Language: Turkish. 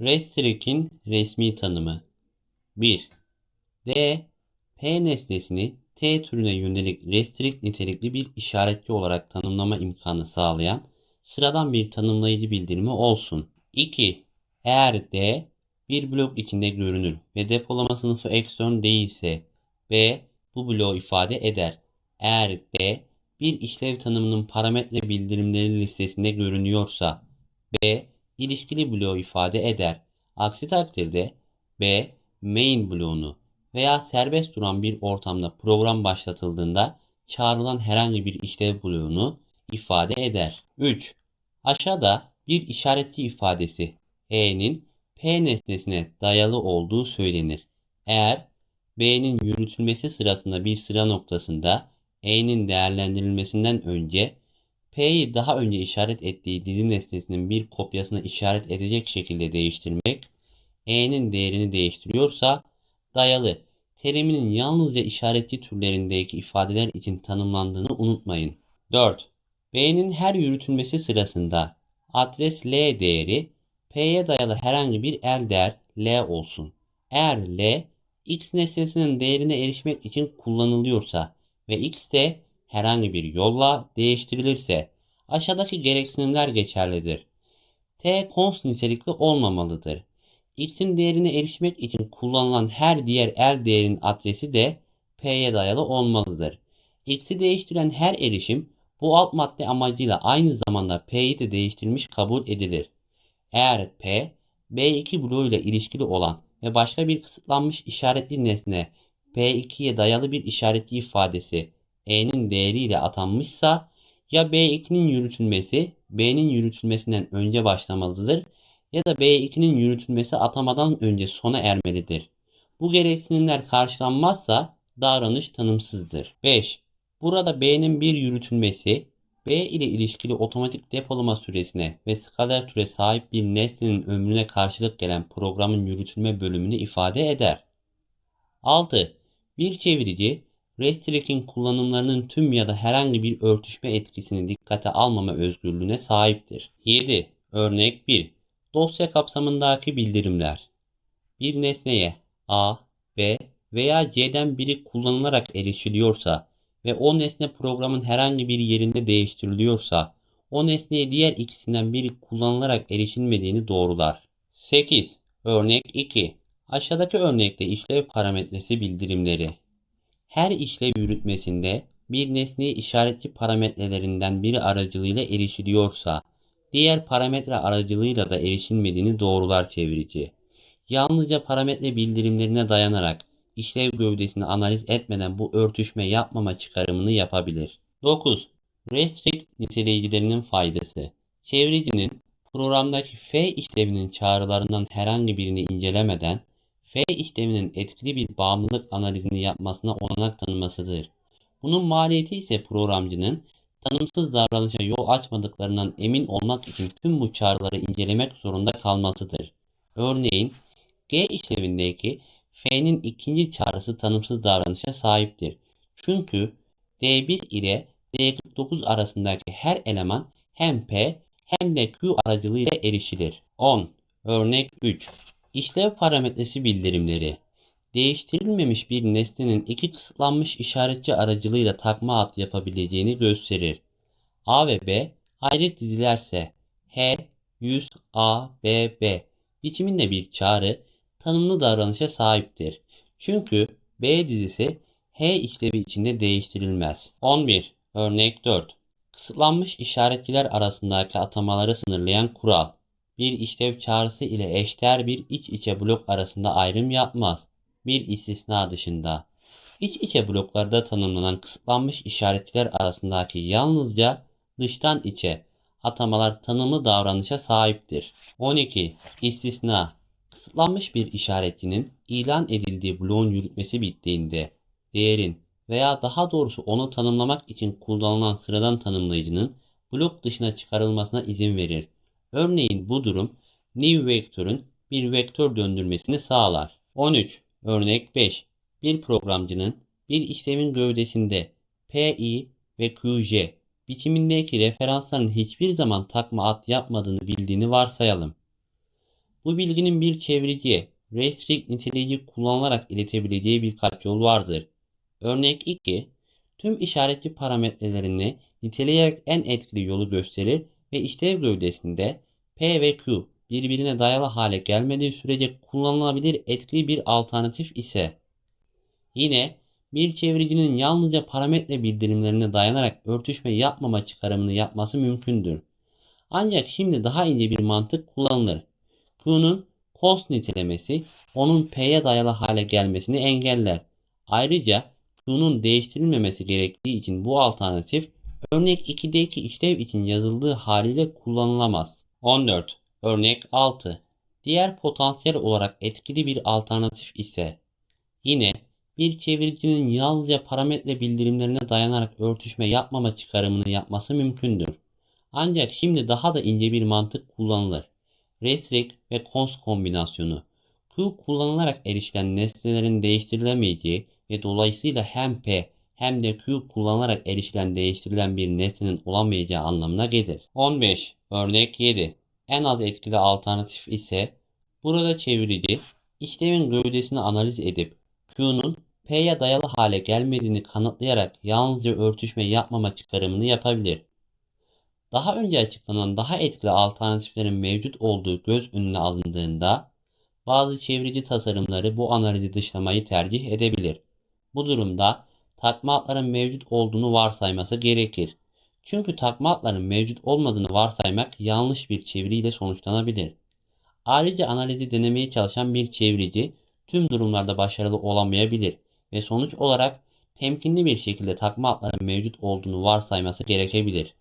Restrict'in resmi tanımı 1. D. P nesnesini T türüne yönelik restrict nitelikli bir işaretçi olarak tanımlama imkanı sağlayan sıradan bir tanımlayıcı bildirimi olsun. 2. Eğer D bir blok içinde görünür ve depolama sınıfı extern değilse B bu bloğu ifade eder. Eğer D bir işlev tanımının parametre bildirimleri listesinde görünüyorsa B ilişkili bloğu ifade eder. Aksi takdirde B main bloğunu veya serbest duran bir ortamda program başlatıldığında çağrılan herhangi bir işlev bloğunu ifade eder. 3. Aşağıda bir işaretçi ifadesi E'nin P nesnesine dayalı olduğu söylenir. Eğer B'nin yürütülmesi sırasında bir sıra noktasında E'nin değerlendirilmesinden önce P'yi daha önce işaret ettiği dizi nesnesinin bir kopyasına işaret edecek şekilde değiştirmek E'nin değerini değiştiriyorsa dayalı teriminin yalnızca işaretçi türlerindeki ifadeler için tanımlandığını unutmayın. 4. B'nin her yürütülmesi sırasında adres L değeri P'ye dayalı herhangi bir el değer L olsun. Eğer L X nesnesinin değerine erişmek için kullanılıyorsa ve X de herhangi bir yolla değiştirilirse aşağıdaki gereksinimler geçerlidir. T const nitelikli olmamalıdır. X'in değerine erişmek için kullanılan her diğer el değerin adresi de P'ye dayalı olmalıdır. X'i değiştiren her erişim bu alt madde amacıyla aynı zamanda P'yi de değiştirmiş kabul edilir. Eğer P, B2 bloğuyla ilişkili olan ve başka bir kısıtlanmış işaretli nesne P2'ye dayalı bir işaretli ifadesi E'nin değeriyle atanmışsa ya B2'nin yürütülmesi B'nin yürütülmesinden önce başlamalıdır ya da B2'nin yürütülmesi atamadan önce sona ermelidir. Bu gereksinimler karşılanmazsa davranış tanımsızdır. 5. Burada B'nin bir yürütülmesi B ile ilişkili otomatik depolama süresine ve skaler türe sahip bir nesnenin ömrüne karşılık gelen programın yürütülme bölümünü ifade eder. 6. Bir çevirici restrict'in kullanımlarının tüm ya da herhangi bir örtüşme etkisini dikkate almama özgürlüğüne sahiptir. 7. Örnek 1. Dosya kapsamındaki bildirimler. Bir nesneye A, B veya C'den biri kullanılarak erişiliyorsa ve o nesne programın herhangi bir yerinde değiştiriliyorsa o nesneye diğer ikisinden biri kullanılarak erişilmediğini doğrular. 8. Örnek 2. Aşağıdaki örnekte işlev parametresi bildirimleri. Her işlev yürütmesinde bir nesneye işaretçi parametrelerinden biri aracılığıyla erişiliyorsa diğer parametre aracılığıyla da erişilmediğini doğrular çevirici. Yalnızca parametre bildirimlerine dayanarak işlev gövdesini analiz etmeden bu örtüşme yapmama çıkarımını yapabilir. 9. Restrict niteleyicilerinin faydası. Çeviricinin programdaki F işlevinin çağrılarından herhangi birini incelemeden F işleminin etkili bir bağımlılık analizini yapmasına olanak tanımasıdır. Bunun maliyeti ise programcının tanımsız davranışa yol açmadıklarından emin olmak için tüm bu çağrıları incelemek zorunda kalmasıdır. Örneğin G işlevindeki F'nin ikinci çağrısı tanımsız davranışa sahiptir. Çünkü D1 ile D49 arasındaki her eleman hem P hem de Q aracılığıyla erişilir. 10. Örnek 3. İşlev parametresi bildirimleri. Değiştirilmemiş bir nesnenin iki kısıtlanmış işaretçi aracılığıyla takma ad yapabileceğini gösterir. A ve B ayrı dizilerse H, 100, A, B, B biçiminde bir çağrı tanımlı davranışa sahiptir. Çünkü B dizisi H işlevi içinde değiştirilmez. 11. Örnek 4. Kısıtlanmış işaretçiler arasındaki atamaları sınırlayan kural. Bir işlev çağrısı ile eşdeğer bir iç içe blok arasında ayrım yapmaz. Bir istisna dışında. İç içe bloklarda tanımlanan kısıtlanmış işaretçiler arasındaki yalnızca dıştan içe atamalar tanımlı davranışa sahiptir. 12. İstisna Kısıtlanmış bir işaretinin ilan edildiği bloğun yürütmesi bittiğinde değerin veya daha doğrusu onu tanımlamak için kullanılan sıradan tanımlayıcının blok dışına çıkarılmasına izin verir. Örneğin bu durum new vektörün bir vektör döndürmesini sağlar. 13. Örnek 5. Bir programcının bir işlemin gövdesinde PI ve QJ biçimindeki referansların hiçbir zaman takma ad yapmadığını bildiğini varsayalım. Bu bilginin bir çeviriciye restrict niteleyici kullanılarak iletebileceği birkaç yol vardır. Örnek 2. Tüm işaretçi parametrelerini niteleyerek en etkili yolu gösterir ve işlev gövdesinde P ve Q birbirine dayalı hale gelmediği sürece kullanılabilir etkili bir alternatif ise yine bir çeviricinin yalnızca parametre bildirimlerine dayanarak örtüşme yapmama çıkarımını yapması mümkündür. Ancak şimdi daha ince bir mantık kullanılır. Q'nun cost nitelemesi onun P'ye dayalı hale gelmesini engeller. Ayrıca Q'nun değiştirilmemesi gerektiği için bu alternatif örnek 2'deki işlev için yazıldığı haliyle kullanılamaz. 14. Örnek 6. Diğer potansiyel olarak etkili bir alternatif ise yine bir çeviricinin yalnızca parametre bildirimlerine dayanarak örtüşme yapmama çıkarımını yapması mümkündür. Ancak şimdi daha da ince bir mantık kullanılır. Restrict ve const kombinasyonu. Q kullanılarak erişilen nesnelerin değiştirilemeyeceği ve dolayısıyla hem P hem de Q kullanılarak erişilen değiştirilen bir nesnenin olamayacağı anlamına gelir. 15. Örnek 7. En az etkili alternatif ise burada çevirici işlemin gövdesini analiz edip Q'nun P'ye dayalı hale gelmediğini kanıtlayarak yalnızca örtüşme yapmama çıkarımını yapabilir. Daha önce açıklanan daha etkili alternatiflerin mevcut olduğu göz önüne alındığında bazı çevirici tasarımları bu analizi dışlamayı tercih edebilir. Bu durumda takma adların mevcut olduğunu varsayması gerekir. Çünkü takma adların mevcut olmadığını varsaymak yanlış bir çeviriyle sonuçlanabilir. Ayrıca analizi denemeye çalışan bir çevirici tüm durumlarda başarılı olamayabilir ve sonuç olarak temkinli bir şekilde takma adların mevcut olduğunu varsayması gerekebilir.